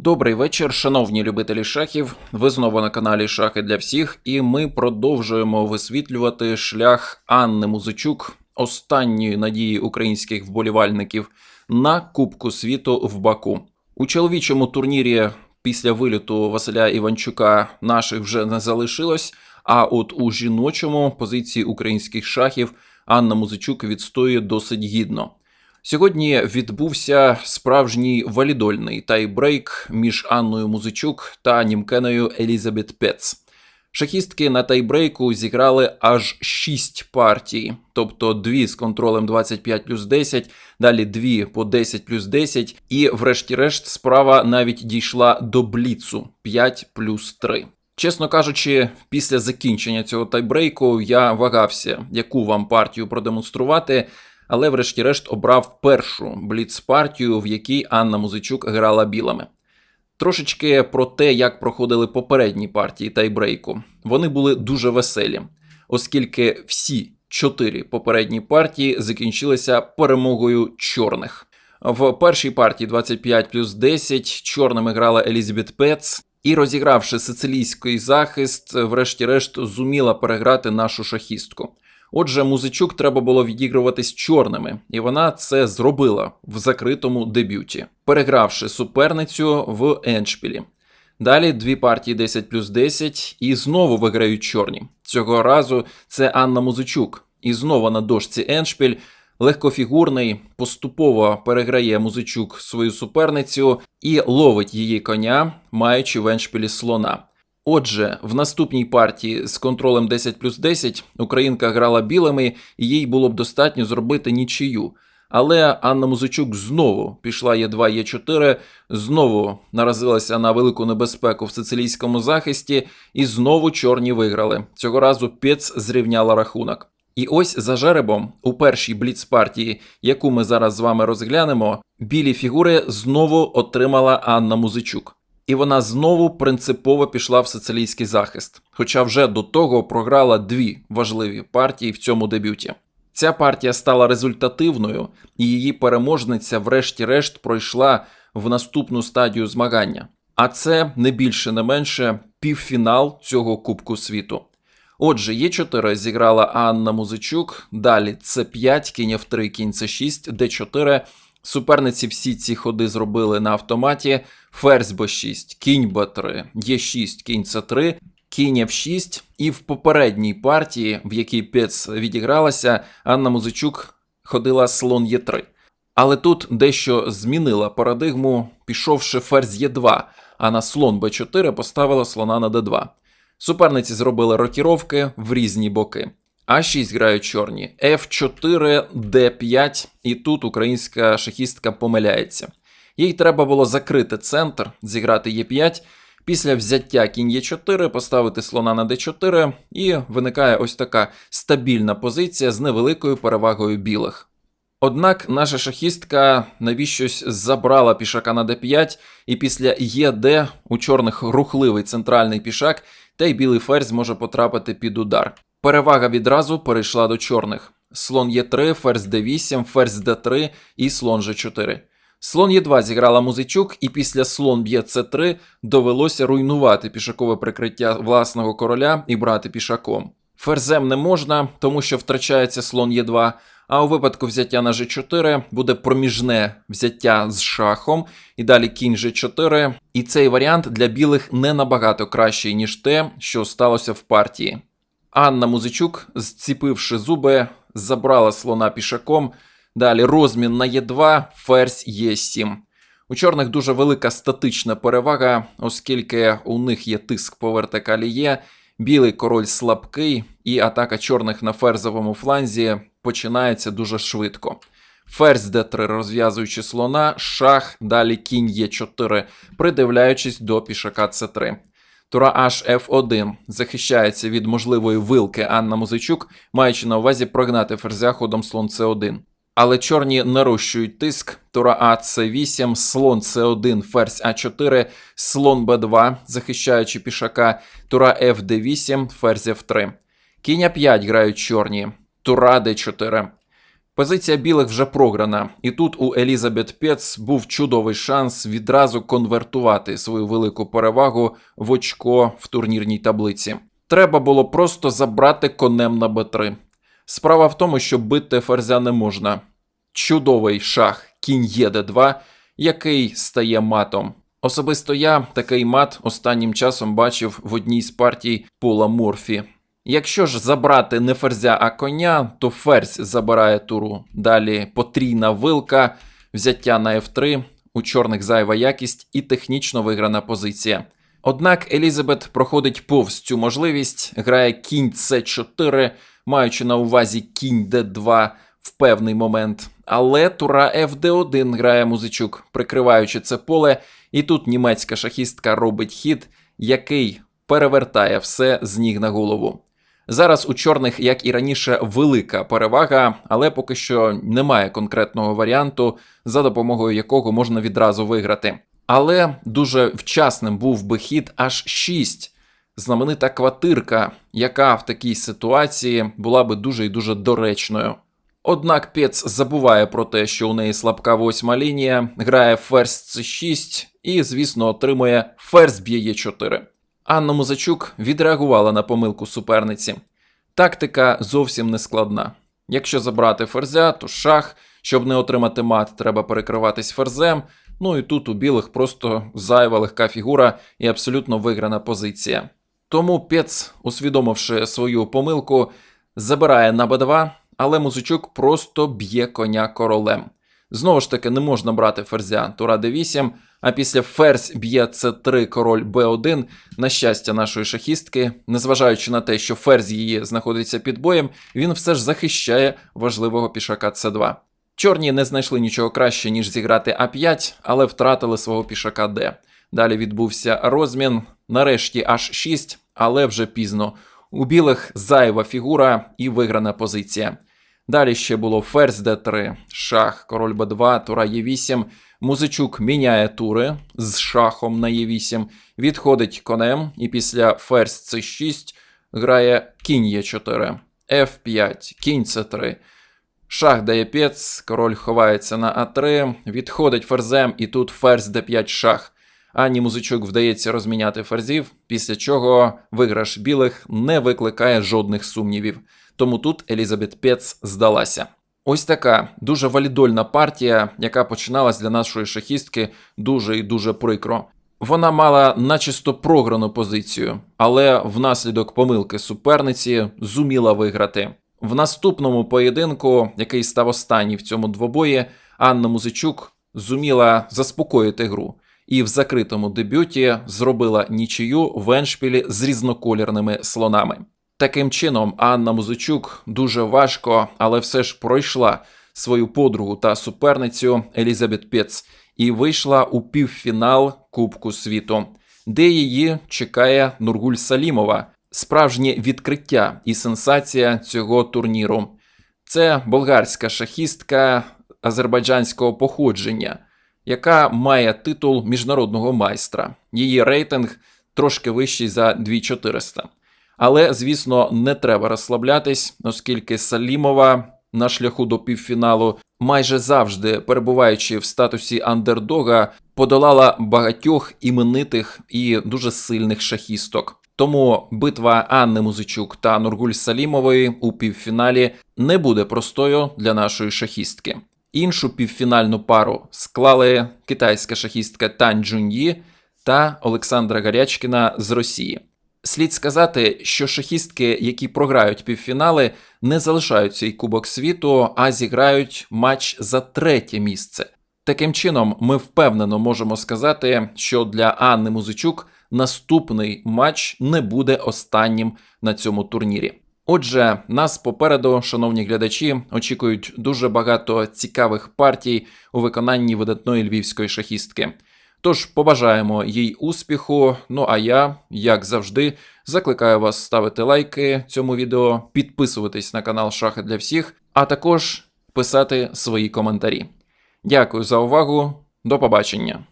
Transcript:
Добрий вечір, шановні любителі шахів. Ви знову на каналі Шахи для всіх, і ми продовжуємо висвітлювати шлях Анни Музичук, останньої надії українських вболівальників на Кубку світу в Баку. У чоловічому турнірі після виліту Василя Іванчука наших вже не залишилось. А от у жіночому позиції українських шахів Анна Музичук відстоює досить гідно. Сьогодні відбувся справжній валідольний тайбрейк між Анною Музичук та німкеною Елізабет Пец. Шахістки на тайбрейку зіграли аж 6 партій, тобто дві з контролем 25 плюс 10, далі дві по 10 плюс 10, і, врешті-решт, справа навіть дійшла до бліцу 5 плюс 3. Чесно кажучи, після закінчення цього тайбрейку я вагався, яку вам партію продемонструвати, але врешті-решт обрав першу бліц-партію, в якій Анна Музичук грала білими. Трошечки про те, як проходили попередні партії тайбрейку. Вони були дуже веселі, оскільки всі чотири попередні партії закінчилися перемогою чорних. В першій партії 25 плюс 10 чорними грала Елізабет Пец, і розігравши сицилійський захист, врешті-решт зуміла переграти нашу шахістку. Отже, музичук треба було відігруватись чорними, і вона це зробила в закритому дебюті, перегравши суперницю в еншпілі. Далі дві партії 10 плюс 10 і знову виграють чорні. Цього разу це Анна Музичук. І знову на дошці еншпіль легкофігурний поступово переграє музичук свою суперницю і ловить її коня, маючи в еншпілі слона. Отже, в наступній партії з контролем 10 плюс 10 Українка грала білими, і їй було б достатньо зробити нічию. Але Анна Музичук знову пішла Е2, Е4, знову наразилася на велику небезпеку в сицилійському захисті, і знову чорні виграли. Цього разу Пєц зрівняла рахунок. І ось за жеребом у першій бліц-партії, яку ми зараз з вами розглянемо, білі фігури знову отримала Анна Музичук. І вона знову принципово пішла в сицилійський захист, хоча вже до того програла дві важливі партії в цьому дебюті. Ця партія стала результативною, і її переможниця, врешті-решт, пройшла в наступну стадію змагання. А це не більше не менше півфінал цього Кубку світу. Отже, Е4 зіграла Анна Музичук, далі С5, кінь F3, кінь С6, Д4. Суперниці всі ці ходи зробили на автоматі. Ферзь Б6, кінь Б3, Е6, кінь С3, кінь F6. І в попередній партії, в якій Пец відігралася, Анна Музичук ходила слон Е3. Але тут дещо змінила парадигму, пішовши ферзь Е2, а на слон Б4 поставила слона на Д2. Суперниці зробили рокіровки в різні боки. А6 грають чорні, F4, D5, і тут українська шахістка помиляється. Їй треба було закрити центр, зіграти Е5, після взяття кінь Е4 поставити слона на d4, і виникає ось така стабільна позиція з невеликою перевагою білих. Однак наша шахістка навіщось забрала пішака на d5, і після ЕД у чорних рухливий центральний пішак, та й білий ферзь може потрапити під удар. Перевага відразу перейшла до чорних. Слон Е3, ферзь d8, ферзь d3 і слон G4. Слон Е2 зіграла музичук, і після слон б'є С3 довелося руйнувати пішакове прикриття власного короля і брати пішаком. Ферзем не можна, тому що втрачається слон Е2, а у випадку взяття на G4 буде проміжне взяття з шахом, і далі кінь G4. І цей варіант для білих не набагато кращий, ніж те, що сталося в партії. Анна Музичук, зціпивши зуби, забрала слона пішаком. Далі розмін на Е2, ферзь Е7. У чорних дуже велика статична перевага, оскільки у них є тиск по вертикалі Є, білий король слабкий, і атака чорних на ферзовому фланзі починається дуже швидко. Ферзь d3 розв'язуючи слона, шах, далі кінь Е4, придивляючись до пішака С3. Тура H F1 захищається від можливої вилки Анна Музичук, маючи на увазі прогнати ферзя ходом слон С1. Але чорні нарощують тиск. Тура А С8, слон С1, ферзь А4, слон Б2, захищаючи пішака, тура Ф Д8, ферзь Ф3. Кінь А5 грають чорні, тура Д4. Позиція білих вже програна, і тут у Елізабет Пец був чудовий шанс відразу конвертувати свою велику перевагу в очко в турнірній таблиці. Треба було просто забрати конем на Б3. Справа в тому, що бити ферзя не можна. Чудовий шах кінь Є2, який стає матом. Особисто я такий мат останнім часом бачив в одній з партій Пола Морфі. Якщо ж забрати не ферзя, а коня, то ферзь забирає туру. Далі потрійна вилка, взяття на F3, у чорних зайва якість і технічно виграна позиція. Однак Елізабет проходить повз цю можливість, грає кінь С4, маючи на увазі кінь Д2 в певний момент. Але тура FD1 грає музичук, прикриваючи це поле, і тут німецька шахістка робить хід, який перевертає все з ніг на голову. Зараз у чорних, як і раніше, велика перевага, але поки що немає конкретного варіанту, за допомогою якого можна відразу виграти. Але дуже вчасним був би хід аж 6, знаменита квартирка, яка в такій ситуації була би дуже і дуже доречною. Однак Пец забуває про те, що у неї слабка восьма лінія, грає ферзь c6 і, звісно, отримує ферзь б'є 4. Анна Музачук відреагувала на помилку суперниці. Тактика зовсім не складна. Якщо забрати ферзя, то шах, щоб не отримати мат, треба перекриватись ферзем. Ну і тут у білих просто зайва легка фігура і абсолютно виграна позиція. Тому Пец, усвідомивши свою помилку, забирає на Б2, але Музичук просто б'є коня королем. Знову ж таки, не можна брати ферзя тура d8, а після ферзь б'є c3 король b1, на щастя нашої шахістки, незважаючи на те, що ферзь її знаходиться під боєм, він все ж захищає важливого пішака c2. Чорні не знайшли нічого краще, ніж зіграти А5, але втратили свого пішака Д. Далі відбувся розмін, нарешті аж 6, але вже пізно. У білих зайва фігура і виграна позиція. Далі ще було ферзь d3, шах, король b2, тура e8. Музичук міняє тури з шахом на e8, відходить конем, і після ферзь c6 грає кінь e4, f5, кінь c3. Шах дає пєц, король ховається на А3, відходить ферзем, і тут ферзь d5 шах. Ані музичук вдається розміняти ферзів, після чого виграш білих не викликає жодних сумнівів. Тому тут Елізабет Пец здалася. Ось така дуже валідольна партія, яка починалась для нашої шахістки дуже і дуже прикро. Вона мала начисто програну позицію, але внаслідок помилки суперниці зуміла виграти. В наступному поєдинку, який став останній в цьому двобої, Анна Музичук зуміла заспокоїти гру і в закритому дебюті зробила нічию в еншпілі з різноколірними слонами. Таким чином, Анна Музичук дуже важко, але все ж пройшла свою подругу та суперницю Елізабет Пєц і вийшла у півфінал Кубку світу, де її чекає Нургуль Салімова, справжнє відкриття і сенсація цього турніру. Це болгарська шахістка азербайджанського походження, яка має титул міжнародного майстра. Її рейтинг трошки вищий за 2400. Але, звісно, не треба розслаблятись, оскільки Салімова на шляху до півфіналу, майже завжди перебуваючи в статусі андердога, подолала багатьох іменитих і дуже сильних шахісток. Тому битва Анни Музичук та Нургуль Салімової у півфіналі не буде простою для нашої шахістки. Іншу півфінальну пару склали китайська шахістка Тань Джуньї та Олександра Гарячкіна з Росії. Слід сказати, що шахістки, які програють півфінали, не залишають цей кубок світу, а зіграють матч за третє місце. Таким чином, ми впевнено можемо сказати, що для Анни Музичук наступний матч не буде останнім на цьому турнірі. Отже, нас попереду, шановні глядачі, очікують дуже багато цікавих партій у виконанні видатної львівської шахістки. Тож побажаємо їй успіху. Ну а я, як завжди, закликаю вас ставити лайки цьому відео, підписуватись на канал Шахи для всіх, а також писати свої коментарі. Дякую за увагу, до побачення.